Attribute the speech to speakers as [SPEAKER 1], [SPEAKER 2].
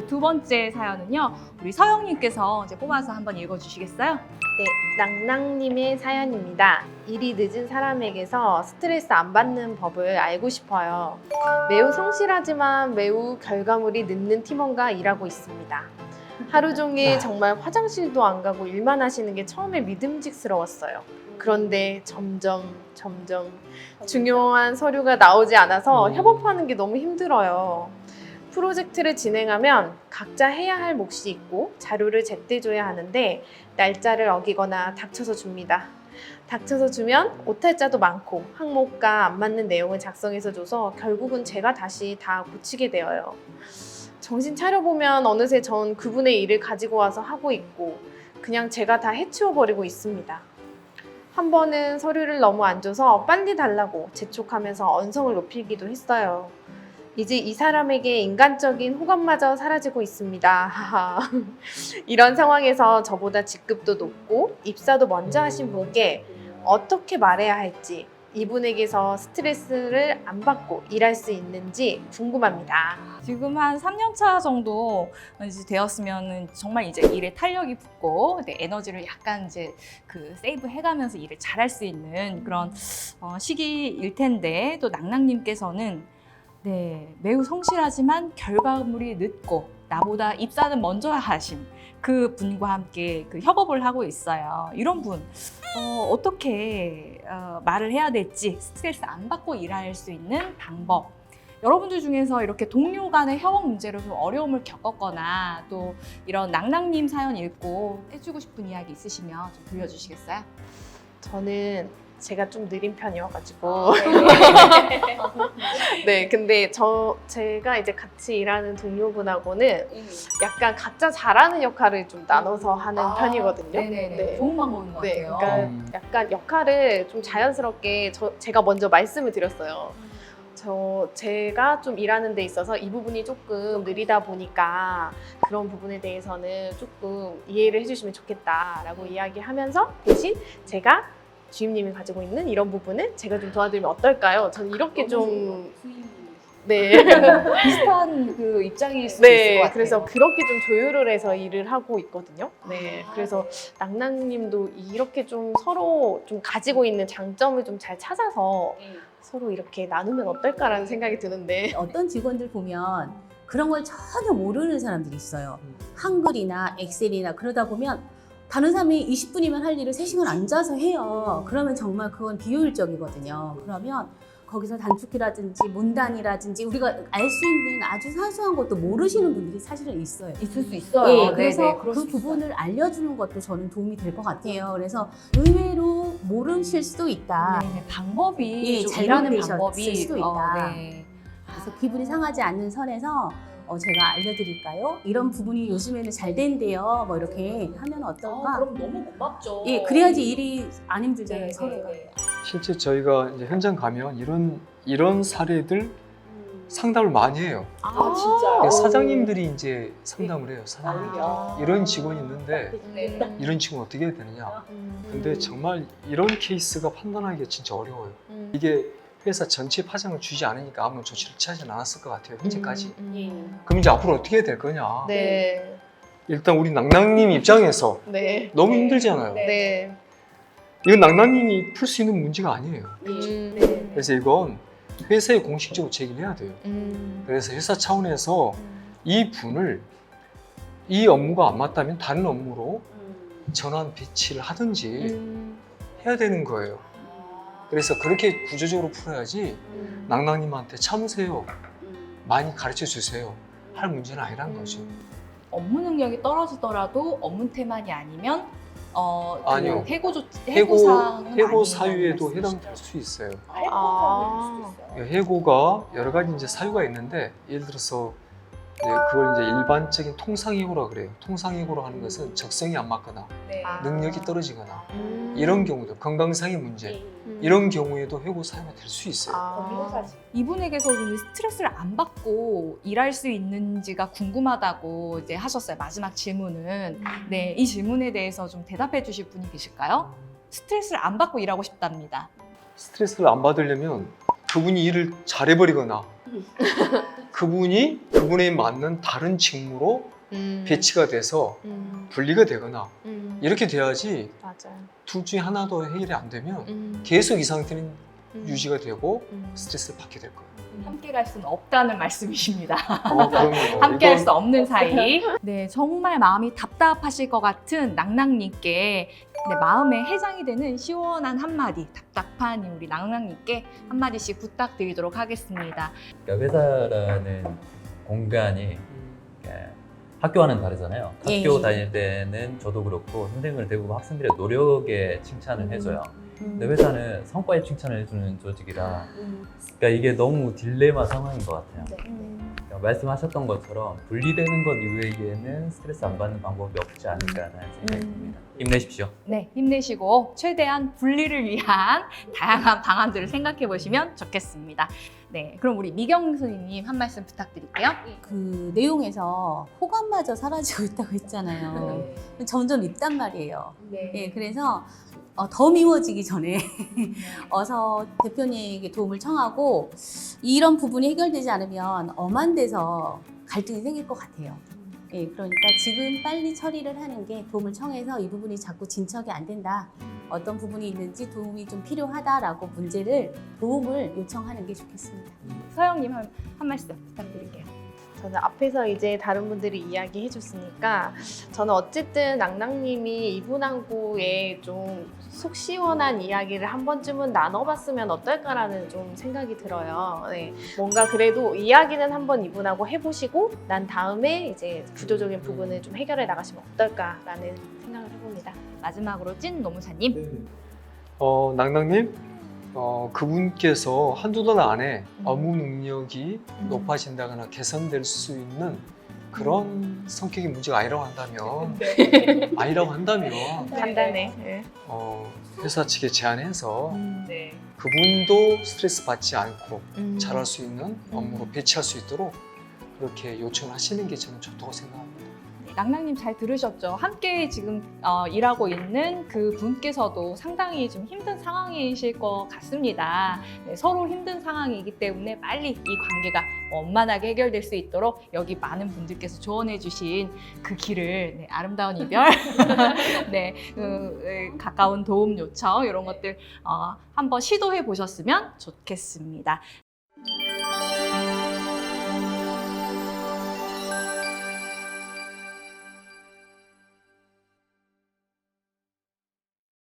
[SPEAKER 1] 이제 두 번째 사연은요. 우리 서영님께서 이제 뽑아서 한번 읽어주시겠어요?
[SPEAKER 2] 네, 낭낭님의 사연입니다. 일이 늦은 사람에게서 스트레스 안 받는 법을 알고 싶어요. 매우 성실하지만 매우 결과물이 늦는 팀원과 일하고 있습니다. 하루 종일 정말 화장실도 안 가고 일만 하시는 게 처음에 믿음직스러웠어요. 그런데 점점 점점 중요한 서류가 나오지 않아서
[SPEAKER 3] 음.
[SPEAKER 2] 협업하는 게 너무 힘들어요. 프로젝트를 진행하면 각자 해야 할 몫이 있고 자료를 제때 줘야 하는데 날짜를 어기거나 닥쳐서 줍니다. 닥쳐서 주면 오탈자도 많고 항목과 안 맞는 내용을 작성해서 줘서 결국은 제가 다시 다 고치게 되어요. 정신 차려보면 어느새 전 그분의 일을 가지고 와서 하고 있고 그냥 제가 다 해치워버리고 있습니다. 한 번은 서류를 너무 안 줘서 빨리 달라고 재촉하면서 언성을 높이기도 했어요. 이제 이 사람에게 인간적인 호감마저 사라지고 있습니다. 이런 상황에서 저보다 직급도 높고 입사도 먼저 하신 분께 어떻게 말해야 할지 이분에게서 스트레스를 안 받고 일할 수 있는지 궁금합니다.
[SPEAKER 1] 지금 한 3년 차 정도 이제 되었으면 정말 이제 일에 탄력이 붙고 네, 에너지를 약간 이제 그 세이브 해가면서 일을 잘할 수 있는 그런 어, 시기일 텐데 또 낭낭님께서는 네 매우 성실하지만 결과물이 늦고 나보다 입사는 먼저 하신 그 분과 함께 그 협업을 하고 있어요. 이런 분 어, 어떻게 어, 말을 해야 될지 스트레스 안 받고 일할 수 있는 방법 여러분들 중에서 이렇게 동료 간의 협업 문제로 좀 어려움을 겪었거나 또 이런 낭낭님 사연 읽고 해주고 싶은 이야기 있으시면 좀 들려주시겠어요?
[SPEAKER 2] 저는 제가 좀 느린 편이어가지고 네 근데 저 제가 이제 같이 일하는 동료분하고는 약간 각자 잘하는 역할을 좀 나눠서 하는
[SPEAKER 1] 아,
[SPEAKER 2] 편이거든요.
[SPEAKER 1] 네네네.
[SPEAKER 2] 네.
[SPEAKER 1] 좋은 방법인 것
[SPEAKER 2] 네,
[SPEAKER 1] 같아요.
[SPEAKER 2] 그러니까
[SPEAKER 3] 음.
[SPEAKER 2] 약간 역할을 좀 자연스럽게 저, 제가 먼저 말씀을 드렸어요. 저 제가 좀 일하는 데 있어서 이 부분이 조금 느리다 보니까 그런 부분에 대해서는 조금 이해를 해주시면 좋겠다라고 이야기하면서 대신 제가 주임님이 가지고 있는 이런 부분은 제가 좀 도와드리면 어떨까요? 저는 이렇게 좀 네.
[SPEAKER 1] 비슷한 그 입장일 수도 있을 것
[SPEAKER 2] 네,
[SPEAKER 1] 같아요.
[SPEAKER 2] 그래서 그렇게 좀 조율을 해서 일을 하고 있거든요. 네, 그래서 낭낭님도 이렇게 좀 서로 좀 가지고 있는 장점을 좀 잘 찾아서 서로 이렇게 나누면 어떨까라는 생각이 드는데.
[SPEAKER 4] 어떤 직원들 보면 그런 걸 전혀 모르는 사람들이 있어요. 한글이나 엑셀이나 그러다 보면 다른 사람이 20분이면 할 일을 3시간 앉아서 해요. 그러면 정말 그건 비효율적이거든요. 그러면 거기서 단축키라든지 문단이라든지 우리가 알 수 있는 아주 사소한 것도 모르시는 분들이 사실은 있어요.
[SPEAKER 1] 있을 수 있어요.
[SPEAKER 4] 예,
[SPEAKER 1] 네,
[SPEAKER 4] 그래서
[SPEAKER 1] 네, 그럴
[SPEAKER 4] 그
[SPEAKER 1] 있어요.
[SPEAKER 4] 부분을 알려주는 것도 저는 도움이 될 것 같아요. 그래서 의외로 모르실 수도 있다.
[SPEAKER 1] 네, 네, 방법이
[SPEAKER 4] 예, 되셨을
[SPEAKER 1] 방법이
[SPEAKER 4] 수도 있다.
[SPEAKER 1] 어, 네.
[SPEAKER 4] 그래서 기분이 상하지 않는 선에서 어, 제가 알려드릴까요? 이런 부분이 요즘에는 잘 된대요. 뭐 이렇게 하면 어떨까?
[SPEAKER 1] 너무 고맙죠.
[SPEAKER 4] 예, 그래야지 일이 안 힘들잖아요,
[SPEAKER 1] 네,
[SPEAKER 4] 서로가.
[SPEAKER 1] 네, 네.
[SPEAKER 3] 실제 저희가 이제 현장 가면 이런 이런 사례들 상담을 많이 해요.
[SPEAKER 1] 아, 진짜요?
[SPEAKER 3] 그래서 사장님들이 이제 상담을 해요. 사장님
[SPEAKER 1] 아.
[SPEAKER 3] 이런 직원이 있는데
[SPEAKER 1] 네.
[SPEAKER 3] 이런 직원 어떻게 해야 되느냐.
[SPEAKER 2] 음.
[SPEAKER 3] 근데 정말 이런 케이스가 판단하기가 진짜 어려워요.
[SPEAKER 2] 음.
[SPEAKER 3] 이게 회사 전체 파장을 주지 않으니까 아무런 조치를 취하지 않았을 것 같아요. 현재까지.
[SPEAKER 2] 음, 음.
[SPEAKER 3] 그럼 이제 앞으로 어떻게 해야 될 거냐.
[SPEAKER 2] 네.
[SPEAKER 3] 일단 우리 낭낭님 입장에서
[SPEAKER 2] 네.
[SPEAKER 3] 너무 힘들잖아요.
[SPEAKER 1] 네.
[SPEAKER 2] 네.
[SPEAKER 3] 이건 낭낭님이 풀 수 있는 문제가 아니에요.
[SPEAKER 2] 음. 네.
[SPEAKER 3] 그래서 이건 회사에 공식적으로 제기를 해야 돼요.
[SPEAKER 2] 음.
[SPEAKER 3] 그래서 회사 차원에서 이 분을 이 업무가 안 맞다면 다른 업무로 전환 배치를 하든지
[SPEAKER 2] 음.
[SPEAKER 3] 해야 되는 거예요. 그래서 그렇게 구조적으로 풀어야지
[SPEAKER 2] 음.
[SPEAKER 3] 낭낭님한테 참으세요. 많이 가르쳐 주세요. 할 문제는 아니란 거죠.
[SPEAKER 1] 업무 능력이 떨어지더라도 업무 태만이 아니면 어, 그
[SPEAKER 3] 아니요.
[SPEAKER 1] 해고 조
[SPEAKER 3] 해고, 해고
[SPEAKER 1] 아니라는
[SPEAKER 3] 사유에도
[SPEAKER 1] 말씀이시죠?
[SPEAKER 3] 해당될 수 있어요.
[SPEAKER 2] 아.
[SPEAKER 3] 해고가 여러 가지 이제 사유가 있는데 예를 들어서 이제 그걸 이제 일반적인 통상해고라 그래요. 통상해고로 하는 것은 적성이 안 맞거나
[SPEAKER 1] 네.
[SPEAKER 2] 아.
[SPEAKER 3] 능력이 떨어지거나
[SPEAKER 2] 음.
[SPEAKER 3] 이런 경우도 건강상의 문제
[SPEAKER 2] 음.
[SPEAKER 3] 이런 경우에도 해고 사유가 될 수 있어요.
[SPEAKER 2] 아.
[SPEAKER 1] 이분에게서 그 스트레스를 안 받고 일할 수 있는지가 궁금하다고 이제 하셨어요. 마지막 질문은. 네, 이 질문에 대해서 좀 대답해 주실 분이 계실까요? 스트레스를 안 받고 일하고 싶답니다.
[SPEAKER 3] 스트레스를 안 받으려면 그분이 일을 잘해버리거나 그분이 그분에 맞는 다른 직무로
[SPEAKER 2] 음.
[SPEAKER 3] 배치가 돼서
[SPEAKER 2] 음.
[SPEAKER 3] 분리가 되거나
[SPEAKER 2] 음.
[SPEAKER 3] 이렇게 돼야지
[SPEAKER 2] 맞아요.
[SPEAKER 3] 둘 중에 하나도 해결이 안 되면
[SPEAKER 2] 음.
[SPEAKER 3] 계속 이 상태는
[SPEAKER 2] 음.
[SPEAKER 3] 유지가 되고
[SPEAKER 2] 음.
[SPEAKER 3] 스트레스를 받게 될 거예요.
[SPEAKER 1] 함께 갈 수는 없다는 말씀이십니다.
[SPEAKER 3] 어, 그럼요.
[SPEAKER 1] 함께 할
[SPEAKER 3] 이건
[SPEAKER 1] 수 없는 사이. 네, 정말 마음이 답답하실 것 같은 낭낭님께 네, 마음에 해장이 되는 시원한 한마디, 답답한 우리 낭낭님께 한마디씩 부탁드리도록 하겠습니다.
[SPEAKER 5] 그러니까 회사라는 공간이 예, 학교와는 다르잖아요.
[SPEAKER 4] 예,
[SPEAKER 5] 학교
[SPEAKER 4] 예.
[SPEAKER 5] 다닐 때는 저도 그렇고 선생님을 대부분 학생들의 노력에 칭찬을
[SPEAKER 2] 음.
[SPEAKER 5] 해줘요.
[SPEAKER 4] 음.
[SPEAKER 5] 근데 회사는 성과에 칭찬을 해주는 조직이라
[SPEAKER 4] 음.
[SPEAKER 5] 그러니까 이게 너무 딜레마 상황인 것 같아요.
[SPEAKER 4] 네.
[SPEAKER 2] 음.
[SPEAKER 5] 그러니까 말씀하셨던 것처럼 분리되는 것 이외에는 스트레스 안 받는 방법이 없지 않을까라는 생각이
[SPEAKER 2] 음.
[SPEAKER 5] 듭니다. 힘내십시오.
[SPEAKER 1] 네, 힘내시고 최대한 분리를 위한 다양한 방안들을 생각해 보시면 좋겠습니다. 네, 그럼 우리 미경 선생님 한 말씀 부탁드릴게요.
[SPEAKER 4] 그 내용에서 호감마저 사라지고 있다고 했잖아요. 점점 있단 말이에요.
[SPEAKER 2] 네.
[SPEAKER 4] 예, 그래서 어, 더 미워지기 전에 어서 대표님에게 도움을 청하고 이런 부분이 해결되지 않으면 엄한 데서 갈등이 생길 것 같아요. 예, 그러니까 지금 빨리 처리를 하는 게 도움을 청해서 이 부분이 자꾸 진척이 안 된다. 어떤 부분이 있는지 도움이 좀 필요하다라고 문제를 도움을 요청하는 게 좋겠습니다.
[SPEAKER 1] 서영님 한, 한 말씀 부탁드릴게요.
[SPEAKER 2] 저는 앞에서 이제 다른 분들이 이야기해 줬으니까 저는 어쨌든 낭낭님이 이분하고의 좀 속 시원한 이야기를 한 번쯤은 나눠봤으면 어떨까라는 좀 생각이 들어요. 네. 뭔가 그래도 이야기는 한번 이분하고 해보시고 난 다음에 이제 구조적인 부분을 좀 해결해 나가시면 어떨까라는 생각을 해봅니다.
[SPEAKER 1] 마지막으로 찐 노무사님.
[SPEAKER 3] 어, 낭낭님, 어, 그분께서 한두 달 안에 업무 능력이
[SPEAKER 2] 음.
[SPEAKER 3] 높아진다거나 개선될 수 있는 그런 성격의 문제가 아니라고 한다면, 아니라고 한다면,
[SPEAKER 2] 간단해. 네.
[SPEAKER 3] 어, 회사 측에 제안해서
[SPEAKER 2] 음.
[SPEAKER 1] 네.
[SPEAKER 3] 그분도 스트레스 받지 않고
[SPEAKER 2] 음.
[SPEAKER 3] 잘할 수 있는 업무로 배치할 수 있도록 그렇게 요청을 하시는 게 저는 좋다고 생각합니다.
[SPEAKER 1] 네, 낭낭님 잘 들으셨죠? 함께 지금 어, 일하고 있는 그 분께서도 상당히 좀 힘든 상황이실 것 같습니다. 네, 서로 힘든 상황이기 때문에 빨리 이 관계가 원만하게 해결될 수 있도록 여기 많은 분들께서 조언해 주신 그 길을 네, 아름다운 이별, 네, 그, 네, 가까운 도움 요청 이런 것들 어, 한번 시도해 보셨으면 좋겠습니다.